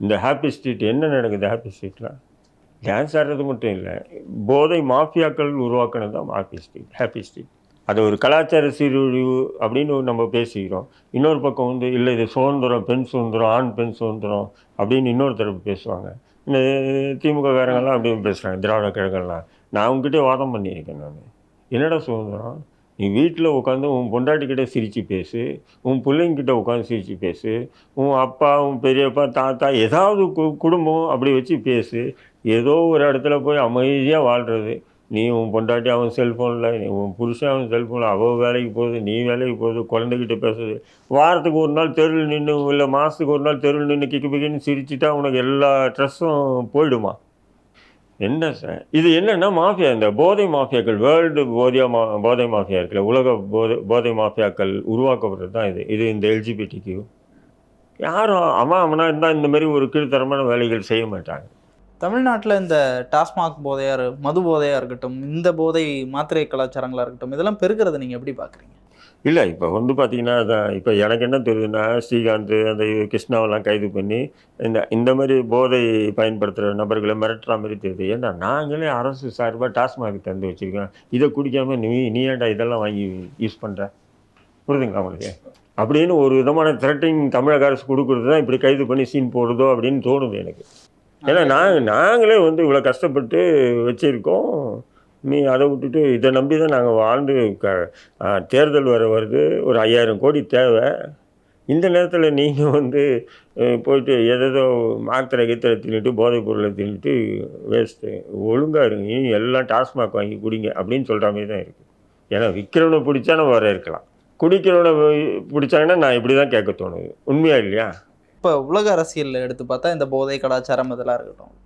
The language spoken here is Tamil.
இந்த ஹாப்பி ஸ்ட்ரீட் என்ன நடக்குது ஹாப்பி ஸ்ட்ரீட்டில் டான்ஸ் ஆடுறது மட்டும் இல்லை போதை மாஃபியாக்கள் உருவாக்குனது தான் ஹாப்பி ஸ்ட்ரீட் ஹாப்பி ஸ்ட்ரீட் அது ஒரு கலாச்சார சீரழிவு அப்படின்னு நம்ம பேசிக்கிறோம். இன்னொரு பக்கம் வந்து இல்லை இது சுதந்திரம் பெண் சுதந்திரம் ஆண் பெண் சுதந்திரம் அப்படின்னு இன்னொரு தரப்பு பேசுவாங்க. இந்த திமுக அப்படின்னு அப்படி பேசுகிறாங்க திராவிட கழகம்லாம் நான் உங்ககிட்ட வாதம் பண்ணியிருக்கேன் நான். என்னடா சுதந்திரம்? நீ வீட்டில் உட்காந்து உன் பொண்டாட்டிக்கிட்ட சிரித்து பேசு உன் பிள்ளைங்கிட்ட உட்காந்து சிரித்து பேசு உன் அப்பா உன் பெரியப்பா தாத்தா ஏதாவது கு- குடும்பம் அப்படி வச்சு பேசு. ஏதோ ஒரு இடத்துல போய் அமைதியாக வாழ்கிறது நீ உன் பொண்டாட்டி அவன் செல்ஃபோனில் நீ உன் புருஷன் அவன் செல்ஃபோனில் அவள் வேலைக்கு போகுது நீ வேலைக்கு போகுது குழந்தைகிட்ட பேசுது. வாரத்துக்கு ஒரு நாள் தெருவில் நின்று இல்லை மாதத்துக்கு ஒரு நாள் தெருவில் நின்று கிக்கு பிக்கின்னு சிரிச்சுட்டா உனக்கு எல்லா ட்ரெஸ்ஸும் போயிடுமா? என்ன சார்? இது என்னென்னா மாஃபியா இந்த போதை மாஃபியாக்கள் வேர்ல்டு போதியா மா போதை மாஃபியா இருக்குல்ல உலக போதை போதை மாஃபியாக்கள் உருவாக்கப்படுறது தான் இது. இது இந்த எல்ஜிபிடிக்கு யாரும் அவன் அவனா இருந்தால் இந்த மாதிரி ஒரு கீழ்த்தரமான வேலைகள் செய்ய மாட்டாங்க. தமிழ்நாட்டில் இந்த டாஸ்மாக் போதையாக மது போதையாக இருக்கட்டும் இந்த போதை மாத்திரை கலாச்சாரங்களாக இருக்கட்டும் இதெல்லாம் பெருக்கிறத நீங்கள் எப்படி பார்க்குறீங்க இல்லை இப்போ வந்து பார்த்தீங்கன்னா அதான் இப்போ எனக்கு என்ன தெரியுதுன்னா ஸ்ரீகாந்த் அந்த கிருஷ்ணாவெல்லாம் கைது பண்ணி இந்த இந்த மாதிரி போதை பயன்படுத்துகிற நபர்களை மிரட்டுற மாதிரி தெரியுது. ஏன்டா நாங்களே அரசு சார்பாக டாஸ்மாக் தந்து வச்சுருக்கோம். இதை குடிக்காமல் நீ நீ ஏன்டா இதெல்லாம் வாங்கி யூஸ் பண்ணுற புரியுதுங்களா உங்களுக்கு? அப்படின்னு ஒரு விதமான த்ரெட்டிங் தமிழக அரசு கொடுக்குறது தான் இப்படி கைது பண்ணி சீன் போடுறதோ அப்படின்னு தோணுது எனக்கு. ஏன்னா நாங்கள் நாங்களே வந்து இவ்வளோ கஷ்டப்பட்டு வச்சுருக்கோம். நீ அதை விட்டுட்டு இதை நம்பி தான் நாங்கள் வாழ்ந்து க தேர்தல் வர வருது. ஒரு ஐயாயிரம் கோடி தேவை. இந்த நேரத்தில் நீங்கள் வந்து போயிட்டு எதோ மாத்திரை கீத்திரை தின்னுட்டு போதைப் பொருளை தின்னுட்டு வேஸ்ட்டு ஒழுங்காக இருங்க. இனி எல்லாம் டாஸ்மாக் வாங்கி குடிங்க அப்படின்னு சொல்கிற மாதிரி தான் இருக்குது ஏன்னா விற்கிறவனை பிடிச்சா நம்ம வர இருக்கலாம். குடிக்கிறவனை பிடிச்சாங்கன்னா நான் இப்படி தான் கேட்க தோணுது. உண்மையாக இல்லையா? இப்போ உலக அரசியலில் எடுத்து பார்த்தா இந்த போதை கலாச்சாரம் இதெல்லாம் இருக்கட்டும்.